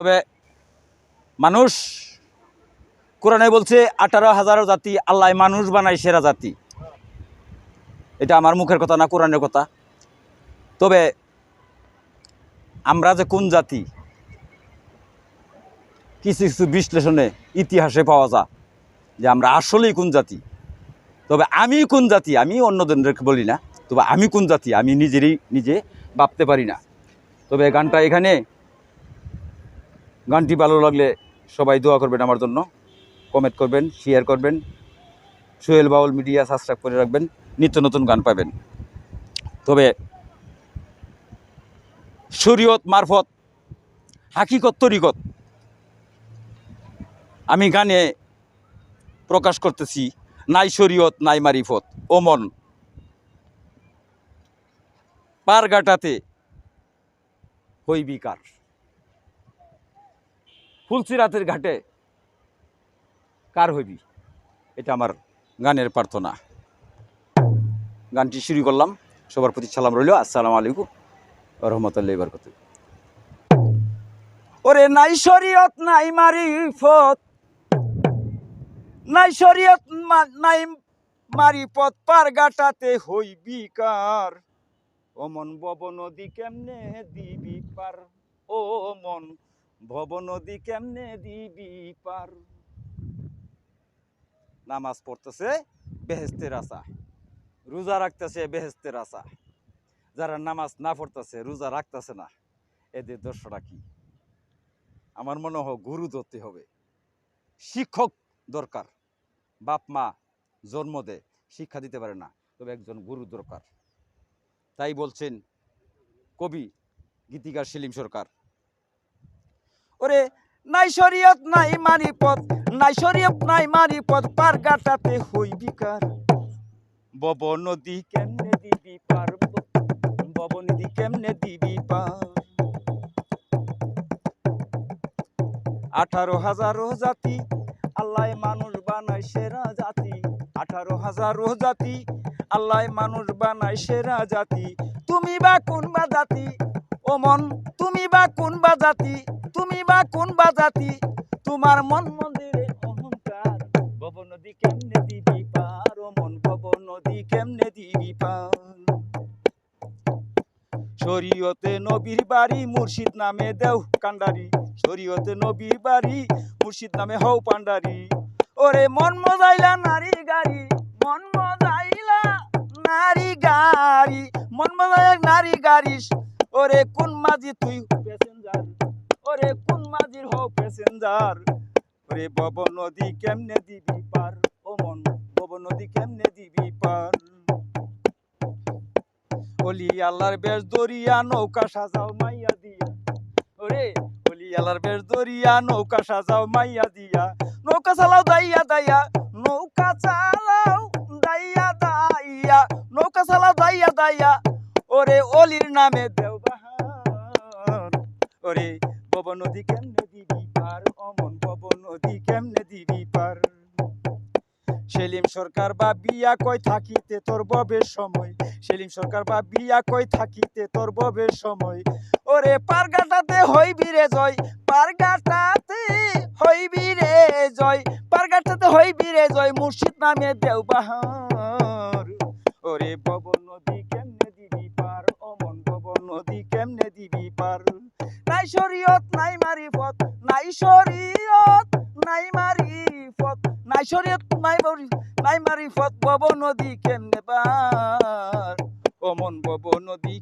তবে মানুষ কোরআনে বলছে, আঠারো হাজারো জাতি আল্লাহ মানুষ বানায় সেরা জাতি। এটা আমার মুখের কথা না কোরআনের কথা। তবে আমরা যে কোন জাতি, কিছু কিছু বিশ্লেষণে ইতিহাসে পাওয়া যায় যে আমরা আসলেই কোন জাতি। তবে আমি কোন জাতি, আমি অন্যজনদেরকে বলি না, তবে আমি কোন জাতি, আমি নিজেরই নিজে ভাবতে পারি না। তবে গানটা এখানে গানটি ভালো লাগলে সবাই দোয়া করবেন আমার জন্য। কমেন্ট করবেন শেয়ার করবেন। সোহেল বাউল মিডিয়া সাবস্ক্রাইব করে রাখবেন, নিত্য নতুন গান পাবেন। তবে শরীয়ত মারফত, হাকিকত তরিকত, আমি গানে প্রকাশ করতেছি, নাই শরীয়ত, নাই মারিফত, ওমন। পারগাটাতে হইবি কার? ফুলসিরাতের ঘাটে কার হইবি? এটা আমার গানের প্রার্থনা। গানটি শুরু করলাম। সবার প্রতি সালাম রইল। আসসালামু আলাইকুম রহমতুল্লাহ বরকত ওরে, নাই শরীয়ত, নাই মারিফত। নাই শরীয়ত নাই মারিফত। পার গাটাতে হইবি কার? ও মন বব নদী কেমনে দিবি পার? ও মন ভব নদী কেমনে দিবি পার? নামাজ পড়তেছে বেহেস্তের আশা রোজা রাখতেছে বেহেস্তের আশা যারা নামাজ না পড়তেছে, রোজা রাখতেছে না। এদের দর্শটা কি? আমার মনে হয় গুরু ধরতে হবে। শিক্ষক দরকার। বাপ মা জন্ম দেয় শিক্ষা দিতে পারে না, তবে একজন গুরু দরকার। তাই বলছেন কবি গীতিকার সেলিম সরকার। ওরে, নাই শরীয়ত, নাই মারিপথ নাই শরীয়ত, নাই মারিপথ পার গাটাতে হইবি কার? বব নদী কেমনে দিবি পার বব নদী কেমনে দিবি পার? আঠারো হাজারো জাতি, আল্লাহ মানুষ বানায় সেরা জাতি। আঠারো হাজারো জাতি, আল্লাহ মানুষ বানায় সেরা জাতি। তুমি বা কোন বা জাতি? মন তুমি বা কোন বা জাতি, তুমি বা কোন বা জাতি? তোমার মন মন্দিরে অহংকার ভব নদী কেমনে দিবি পার? ও মন ভব নদী কেমনে দিবি পার? শরীয়তে নবীর বাড়ি মুর্শিদ নামে দেও কান্ডারি। শরীয়তে নবীর বাড়ি মুর্শিদ নামে হও পান্ডারি ওরে মন মজাইলা নারী গাড়ি, মন মজাইলা নারী গাড়ি, মন মজাইলা নারী গাড়ি। ওরে কোন মাঝি তুই প্যাসেঞ্জার ওরে কোন মাঝির হও প্যাসেঞ্জার ওরে বব নদী কেমনে দিবি পার? ও মন, বব নদী কেমনে দিবি পার? অলি আল্লাহর বেশ দরিয়া নৌকা সাজাও মাইয়া দিয়া। ওরে অলি আল্লাহর বেশ দরিয়া নৌকা সাজাও মাইয়া দিয়া। নৌকা চালাও দাইয়া দাইয়া, নৌকা চালাও দাইয়া দাইয়া, নৌকা চালাও দাইয়া দাইয়া। ওরে অলির নামে দেও ওরে বব নদী কেমনে দিবি পার? অমন বব নদী কেমনে দিবি পার? সেলিম সরকার বা বিয়া কই থাকিতে তোর ববের সময়? সেলিম সরকার বা বিয়া কই থাকিতে তোর ববের সময়? ওরে পারগাটাতে হইবি রে জয়, পারগাটাতে হইবি রে জয়, পারগাটাতে হইবি রে জয়, মুর্শিদ নামে দেও বাহার। ওরে বব নদী কেমনে দিবি পার? অমন বব নদী কেমনে দিবি পার? নাই শরীয়ত, নাই মারিফত, নাই শরীয়ত, নাই মারিফত, নাই শরীয়ত, নাই নাই মারিফত, বব নদী কেমনে পার? অমন বব নদী